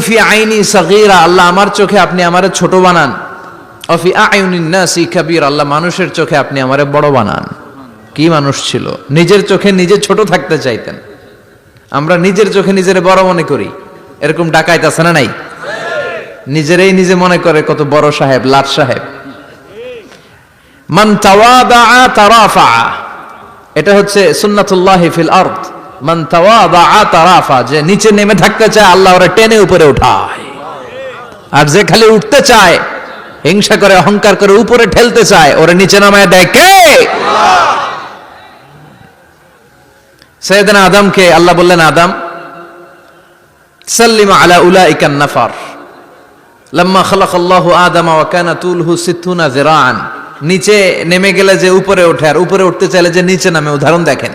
ফি আইনি সগীরা, আল্লাহ আমার চোখে আপনি আমারে ছোট বানান। কাবীর, আল্লাহ মানুষের চোখে আপনি আমারে বড় বানান। কি মানুষ ছিল? নিজের চোখে নিজে ছোট থাকতে চাইতেন। আমরা নিজের চোখে নিজের বড় মনে করি। এরকম ডাকাইত আছে না নাই? নিজেরাই নিজে মনে করে কত বড় সাহেব, লাট সাহেব। মান তাওয়াদা তারাফা এটা হচ্ছে সুন্নাতুল্লাহ ফিল আরদ। মান তারাফা যে নিচে নেমে থাকতে চায়, আল্লাহ ওরা টেনে উপরে উঠায়। আর যে খালি উঠতে চায়, হিংসা করে, অহংকার করে উপরে ঠেলতে চায়, ওরা নিচে নামায় আদমকে আল্লাহ বললেন, আদম, সাল্লিম আলা উলাইকান নাফার। লাম্মা খালাক আল্লাহ আদম ওয়া কানা তুলহু সিত্তুনা জিরাআন নিচে নেমে গেলে যে উপরে ওঠে, আর উপরে উঠতে চাইলে যে নিচে নামে, উদাহরণ দেখেন।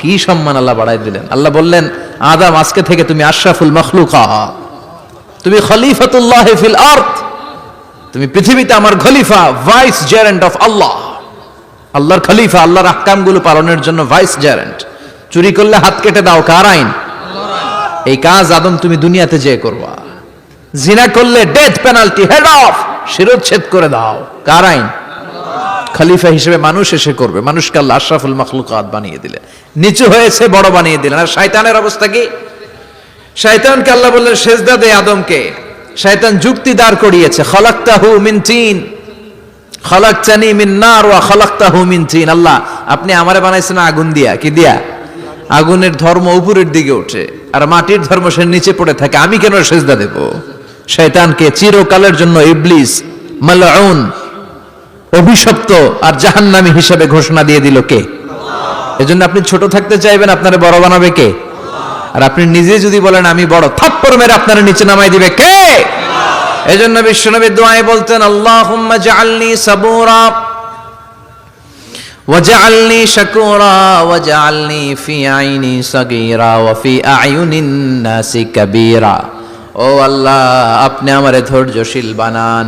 কি সম্মান আল্লাহ বাড়াই দিলেন? আল্লাহ বললেন, আদম, আজকে থেকে তুমি আশরাফুল মখলুকা। তুমি খলিফাতুল্লাহ ফিল আর্থ তুমি পৃথিবীতে আমার খলিফা, ভাইস জেরেন্ট অফ আল্লাহ। আল্লাহর খলিফা, আল্লাহর আহকামগুলো পালনের জন্য ভাইস জেরেন্ট। চুরি করলে হাত কেটে দাও, কার আইন? এই কাজ আদম, তুমি দুনিয়াতে যে করবা। জিনা করলে ডেথ পেনাল্টি হেড অফ শিরোচ্ছেদ করে দাও, কার আইন? খলিফা হিসেবে মানুষ এসে করবে। মানুষকে আল্লাহ আশরাফুল মখলুকাত বানিয়ে দিলেন নিচু হয়েছে, বড় বানিয়ে দিলেন। আর শয়তানের অবস্থা কি? শয়তানকে আল্লাহ বললেন, সেজদা দে আদমকে। শয়তান যুক্তি দাঁড় করিয়েছে, খলাক্তাহু মিন খলাকতানি মিন নার ওয়া মিন তিন আল্লাহ, আপনি আমারে বানাইছেন আগুন দিয়া। কি দিয়া? আগুনের ধর্ম উপরের দিকে ওঠে। আর মাটির ধর্ম সে নিচে পড়ে থাকে। আমি কেন সেজদা দেব? শয়তানকে চিরকালের জন্য ইবলিস মালউন অভিশপ্ত আর জাহান্নামী হিসেবে ঘোষণা দিয়ে দিল কে এজন্য আপনি ছোট থাকতে চাইবেন আপনারে বড় বানাবে কে আর আপনি নিজে যদি বলেন আমি বড় থাপ্পড় মেরে আপনার নিচে নামাই দিবে কে এজন্য বিশ্বনবী দোয়ায় বলতেন আল্লাহুম্মা জাআলনি সাবুরা وجعلني شكورا وجعلني في عيني صغيرا وفي أعين الناس كبيرا ও আল্লাহ আপনি আমারে ধৈর্যশীল বানান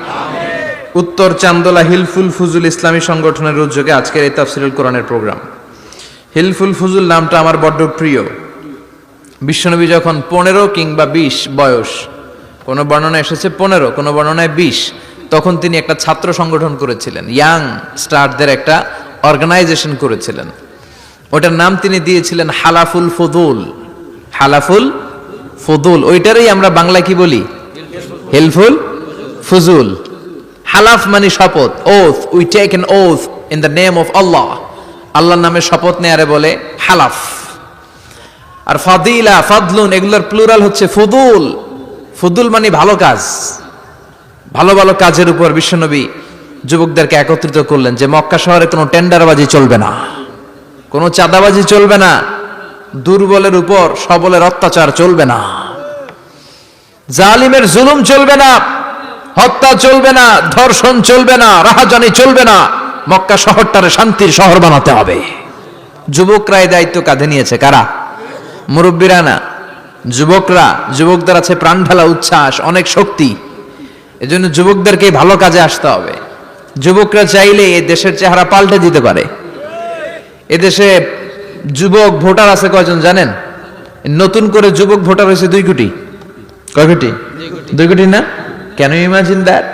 উত্তর চান্দোলা হিলফুল ফুজুল ইসলামী সংগঠনের উদ্যোগে আজকের এই তাফসিরুল কোরআনের প্রোগ্রাম। হিলফুল ফুজুল নামটা আমার বড্ড প্রিয়। বিশ্বনবী যখন পনেরো কিংবা বিশ বয়স, কোনো বর্ণনা এসেছে পনেরো, কোনো বর্ণনায় বিশ, তখন তিনি একটা ছাত্র সংগঠন করেছিলেন। ইয়াং স্টারদের একটা অর্গানাইজেশন করেছিলেন। ওটার নাম তিনি দিয়েছিলেন হালাফুল ফদুল। হালাফুল ফদুল, ওইটারই আমরা বাংলা কি বলি? হেলফুল ফুজুল। হালাফ মানে শপথ oath we take an oath in the name of Allah আল্লাহর নামে শপথ নেয়ারে বলে হালাফ। আর ফাদিলা, ফাদলুন, এগুলোর প্লুরাল হচ্ছে ফুদুল। ফুদুল মানে ভালো কাজ। ভালো ভালো কাজের উপর বিশ্বনবী যুবকদেরকে একত্রিত করলেন যে মক্কা শহরে কোনো টেন্ডারবাজি চলবে না। কোনো চাঁদাবাজি চলবে না। দুর্বলের উপর সবলের অত্যাচার চলবে না। জালিমের জুলুম চলবে না। হত্যা চলবে না, ধর্ষণ চলবে না, রাহাজানি চলবে না। মক্কা শহরটারে শান্তির শহর বানাতে হবে। যুবকরা এই দায়িত্ব কাঁধে নিয়েছে কারা? মুরব্বীরা না? যুবকরা, যুবকদের আছে প্রাণ উচ্ছ্বাস, অনেক শক্তি। এজন্য যুবকদেরকে ভালো কাজে আসতে হবে। যুবকরা চাইলে এই দেশের চেহারা পাল্টে দিতে পারে। এদেশে যুবক ভোটার আছে কয়জন জানেন? নতুন করে যুবক ভোটার হয়েছে দুই কোটি। কয় কোটি? দুই কোটি না? কেন ইমাজিন দ্যাট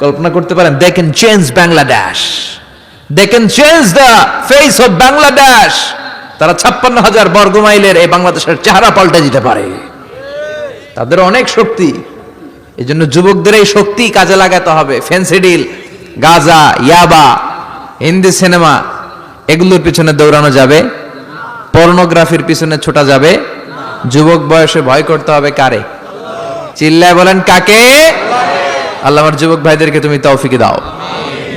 কল্পনা করতে পারেন they can change Bangladesh they can change the face of Bangladesh তারা ছাপ্পান্ন হাজার বর্গ মাইলের এই বাংলাদেশের চেহারা পাল্টে দিতে পারে। তাদের অনেক শক্তি। এই জন্য যুবকদের এই শক্তি কাজে লাগাতে হবে। ফেন্সিডিল গাজা ইয়াবা হিন্দি সিনেমা, এগুলোর পিছনে দৌড়ানো যাবে। পর্নোগ্রাফির পিছনে ছোটা যাবে। যুবক বয়সে ভয় করতে হবে কারে? চিল্লায় বলেন, কাকে? আল্লাহ আমার যুবক ভাইদেরকে তুমি তৌফিকে দাও।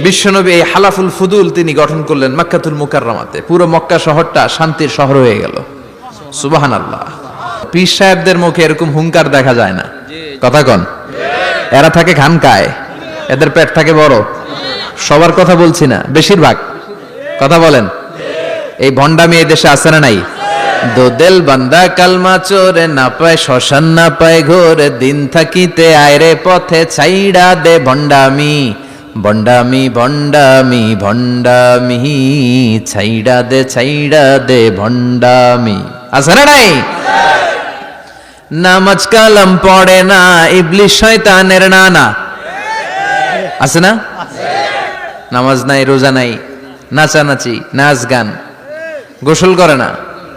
বিশ্বনবী এই হালাফুল ফুদুল তিনি গঠন করলেন মক্কাতুল মুকাররমাতে। পুরো মক্কা শহরটা শান্তির শহর হয়ে গেল। সুবাহান আল্লাহ পীর সাহেবদের মুখে এরকম হুঙ্কার দেখা যায় না। কথা কন। এরা থাকে খানকায়। এদের পেট থাকে বড়। সবার কথা বলছি না। বেশিরভাগ। কথা বলেন। এই ভণ্ডামি এই দেশে আছে না নাই? দোদেল বান্দা কালমা চোরে না পায়, শ্মশান না পায় ঘোরে, দিন থাকিতে আয়রে পথে ছাইড়া দে ভণ্ডামি। ভণ্ডামি ভণ্ডামি ভণ্ডামি, ছাইড়া দে ছাইড়া দে ভণ্ডামি। আছে না নাই? নামাজ কালাম পড়ে না, ইবলিশ শয়তানের নানা। আছে না? নামাজ নাই, রোজা নাই, নাচানাচি, নাচ গান। গোসল করে না।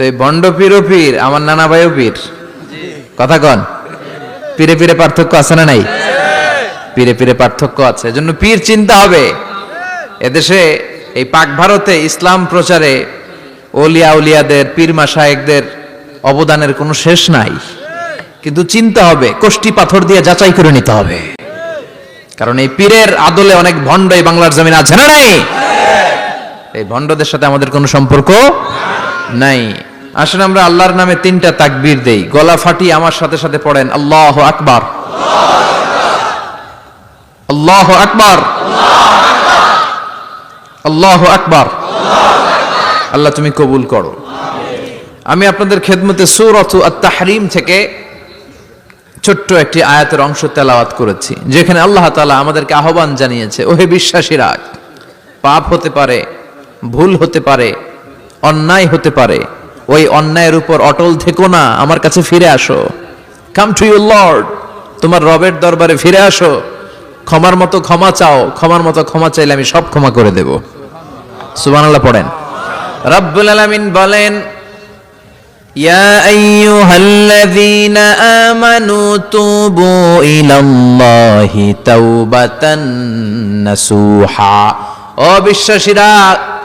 তো এই বন্ড পীর ও পীর, আমার নানা ভাইও পীর। কথা কন। পীরে পীরে পার্থক্য আছে না নাই? পীরে পীরে পার্থক্য আছে। এজন্য পীর চিন্তা হবে। এদেশে, এই পাক ভারতে ইসলাম প্রচারে ওলিয়া উলিয়াদের, পীর মাসায়েকদের অবদানের কোনো শেষ নাই। কিন্তু চিন্তা হবে, কোষ্টি পাথর দিয়ে যাচাই করে নিতে হবে। কারণ এই পীরের আদলে অনেক ভণ্ড এই বাংলার জমিন আছে না নাই? এই ভণ্ডদের সাথে আমাদের কোনো সম্পর্ক নাই। আসলে আমরা আল্লাহর নামে তিনটা তাকবীর দেই। গলা ফাটি আমার সাথে সাথে পড়েন, আল্লাহ আকবার। আল্লাহ আকবার। আল্লাহ আকবার। আল্লাহ তুমি কবুল করো। আমি আপনাদের খেদমতে সূরাতু আত-তাহরিম থেকে ছোট্ট একটি আয়াতের অংশ তেলাওয়াত করেছি, যেখানে আল্লাহ তাআলা আমাদেরকে আহ্বান জানিয়েছে, ওহে বিশ্বাসীরা, পাপ হতে পারে, ভুল হতে পারে, অন্যায় হতে পারে ওই অন্যায়ের উপর অটল থেকো না আমার কাছে ফিরে আসো কাম টু ইউ লর্ড তোমার রবের দরবারে ফিরে আসো ক্ষমার মতো ক্ষমা চাও ক্ষমার মতো ক্ষমা চাইলে আমি সব ক্ষমা করে দেব সুবহানাল্লাহ পড়েন রব্বুল আলামিন বলেন يا أيها الذين آمنوا توبوا إلى الله توبة نصوحا ও বিশ্বাসীরা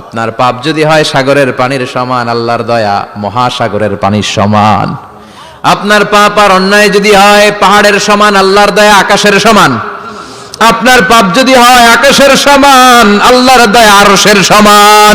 আপনার পাপ যদি হয় সাগরের পানির সমান, আল্লাহর দয়া মহাসাগরের পানির সমান। আপনার পাপ আর অন্যায় যদি হয় পাহাড়ের সমান, আল্লাহর দয়া আকাশের সমান। আপনার পাপ যদি হয় আকাশের সমান, আল্লাহর দয়া আরসের সমান।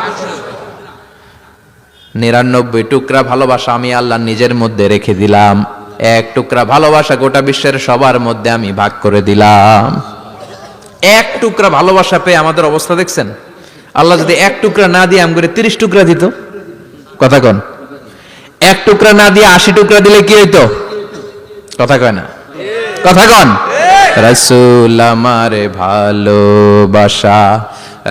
নিরানব্বই টুকরা ভালোবাসা আমি আল্লাহ নিজের মধ্যে রেখে দিলাম। এক টুকরা ভালোবাসা গোটা বিশ্বের সবার মধ্যে আমি ভাগ করে দিলাম। এক টুকরা ভালোবাসা পেয়ে আমাদের অবস্থা দেখছেন? আল্লাহ যদি এক টুকরা না দিয়ে আমি করে তিরিশ টুকরা দিত, কথা কন। এক টুকরা না দিয়ে আশি টুকরা দিলে কি হইতো? কথা কয় না। কথা কন। রসুল আমার ভালোবাসা,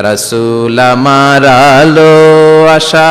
রসুল আমার আলো আশা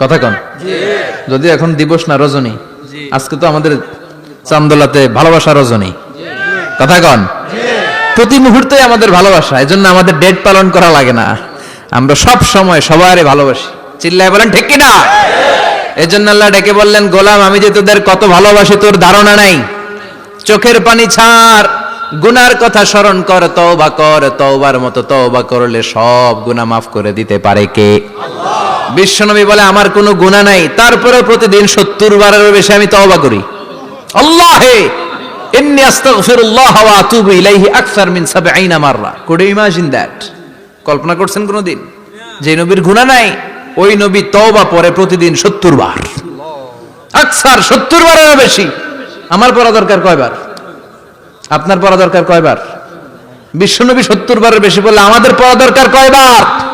কথা কন। যদি এখন দিবস না রজনী আজকে তো আমাদের চান্দোলাতে ভালোবাসা রজনী। কথা কন। প্রতি মুহূর্তে আমাদের ভালোবাসা এই জন্য আমাদের ডেট পালন করা লাগে না। আমরা সব সময় সবারই ভালোবাসি। চিল্লায় বলেন ঠিক কিনা? এই জন্য আল্লাহ ডেকে বললেন গোলাম আমি যে তোদের কত ভালোবাসি তোর ধারণা নাই। চোখের পানি ছাড়। গুনার কথা স্মরণ কর তওবা কর তওবার মতো তওবা করলে সব গুনাহ মাফ করে দিতে পারে কে? বিশ্বনবী বলে, আমার কোনো গুনাহ নাই। তারপরেও প্রতিদিন সত্তর বারেরও বেশি আমি তওবা করি। আল্লাহে! ইন্নি আস্তাগফিরুল্লাহ ওয়া আতুবু ইলাইহি আকসার 70 মাররা। Could you imagine that? কল্পনা করছেন কোনোদিন? যে নবীর গুনাহ নাই, ওই নবী তওবা পরে প্রতিদিন 70 বার। আকসার 70 বারেরও বেশি। আমার পড়া দরকার কয়বার? আপনার পড়া দরকার কয়বার? বিশ্বনবী 70 বারের বেশি বললে, আমাদের পড়া দরকার কয়বার?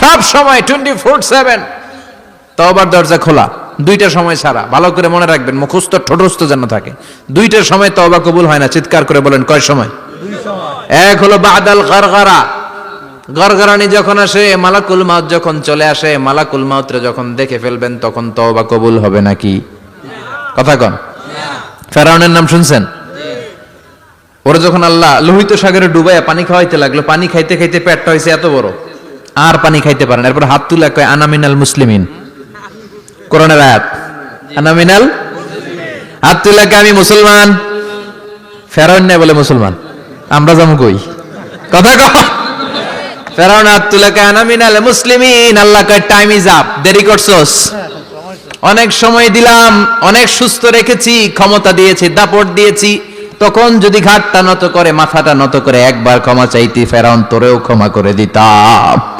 সব সময় টোয়েন্টি ফোর সেভেন তবার দরজা খোলা, দুইটা সময় ছাড়া। ভালো করে মনে রাখবেন, মুখস্থ, ঠোঁটস্থ যেন থাকে। দুইটা সময় তওবা কবুল হয় না, চিৎকার করে বলেন, কয় সময়? এক হলো বাদাল গারগারা। গরগরানি যখন আসে, মালাকুল মাউত যখন চলে আসে, মালাকুল মাউতরে যখন দেখে ফেলবেন, তখন তওবা কবুল হবে নাকি? কথা কন। ফেরাউনের নাম শুনছেন? ওরা যখন আল্লাহ লোহিত সাগরে ডুবাইয়া পানি খাওয়াইতে লাগল, পানি খাইতে খাইতে পেটটা হয়েছে এত বড়। আর পানি খাইতে পারেন এরপর হাত তুলে কয় আনামিনাল মুসলিমিন। কোরআনের আয়াত। আনামিনাল হাত তুলে কয়, আমি মুসলমান। ফেরাউন বলে মুসলমান। আমরা যাব কই? কথা কহ আপ দেরি সময় দিলাম অনেক সুস্থ রেখেছি ক্ষমতা দিয়েছি দিয়েছি। তখন যদি ঘাটটা নত করে মাথাটা নত করে একবার ক্ষমা চাইতি ফেরাউন তোরেও ক্ষমা করে দিতাম।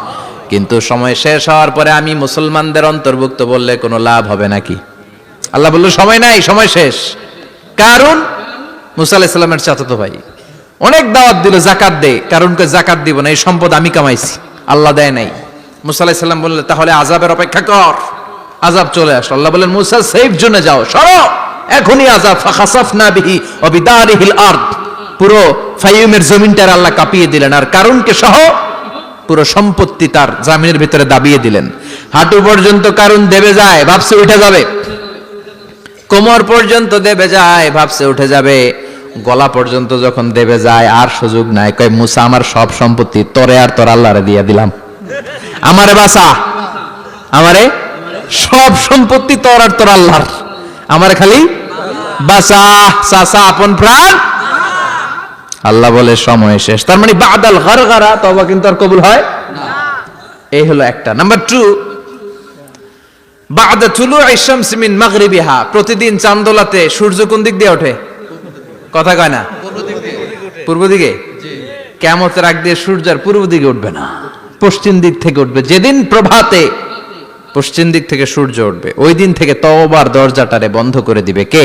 কিন্তু সময় শেষ হওয়ার পরে আমি মুসলমানদের অন্তর্ভুক্ত বললে কোনো লাভ হবে নাকি? আল্লাহ বলল, সময় নাই, সময় শেষ। কারণ মুসা আলাহিসাল্লামের চাচাতো ভাই, অনেক দাওয়াত দিল জাকাত দে। কারণ কে জাকাত দিব না, এই সম্পদ আমি কামাইছি, আল্লাহ দেয় নাই। মুসা আলাহিসাল্লাম বললে, তাহলে আজাবের অপেক্ষা কর আজাব চলে আসলো। আল্লাহ বললেন, মুসা সেফ জোনে যাও, সরো, এখনই আজাব ওয়া বিদারিহিল পুরো ফাইয়ুমের জমিনটার আল্লাহ কাঁপিয়ে দিলেন। আর কারণকে সহ? পুরো সম্পত্তি তার জামিনের ভিতরে দাবিয়ে দিলেন। হাঁটু পর্যন্ত কারণ দেবে যায়, ভাবছে উঠে যাবে। কোমর পর্যন্ত দেবে যায়, ভাবছে উঠে যাবে। গলা পর্যন্ত যখন দেবে যায়, আর সুযোগ নাই। কয়, মুসা, আমার সব সম্পত্তি তরে আর তোর আল্লাহরে দিয়ে দিলাম। আমারে বাসা আমারে সব সম্পত্তি তোর আর তোর আল্লাহর। আমার খালি বাসা সাসা আপন প্রাণ। আল্লাহ বলে সময় শেষ। তার মানে বাদাল গারগারা তবা কিন্তু আর কবুল হয় এই হলো একটা। নাম্বার টু বাদা প্রতিদিন চান্দোলাতে সূর্য কোন দিক দিয়ে ওঠে? কথা কয় না? পূর্ব দিকে? কেমতের আগ দিয়ে পূর্ব দিকে উঠবে না। পশ্চিম দিক থেকে উঠবে। যেদিন প্রভাতে পশ্চিম দিক থেকে সূর্য উঠবে, ওই দিন থেকে তওবার দরজাটারে বন্ধ করে দিবে কে?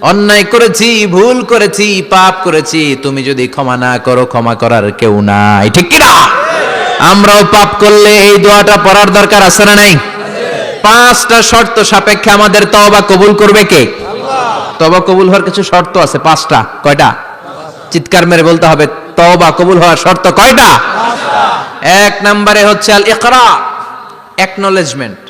অন্যায় করেছি ভুল করেছি পাপ করেছি তুমি যদি ক্ষমা না করো ক্ষমা করার কেউ নাই। ঠিক কি না আমরাও পাপ করলে এই দোয়াটা পড়ার দরকার আছে না নাই? পাঁচটা শর্ত সাপেক্ষে আমাদের তওবা কবুল করবে কে? তওবা কবুল হওয়ার কিছু শর্ত আছে পাঁচটা। কয়টা? চিৎকার মেরে বলতে হবে তওবা কবুল হওয়ার শর্ত কয়টা? এক নম্বরে হচ্ছে আল ইকরা acknowledgement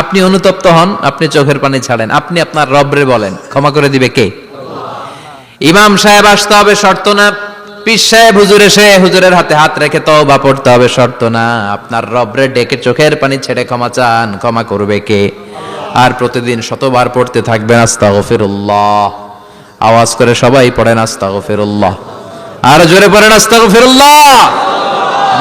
আপনি অনুতপ্ত হন, আপনি চোখের পানি ছাড়েন। আপনি আপনার রবরে বলেন, ক্ষমা করে দিবে কে? ইমাম সাহেব আসতে হবে, শর্ত না। পিস সাহেব হুজুর এসে হুজুরের হাতে হাত রেখে তওবা পড়তে হবে, শর্ত না। আপনার রবরে ডেকে চোখের পানি ছেড়ে ক্ষমা চান, ক্ষমা করবে কে? আর প্রতিদিন শতবার পড়তে থাকবেন, আস্তাগফিরুল্লাহ। আওয়াজ করে সবাই পড়েন, আস্তাগফিরুল্লাহ। আর জোরে পড়েন, আস্তাগফিরুল্লাহ।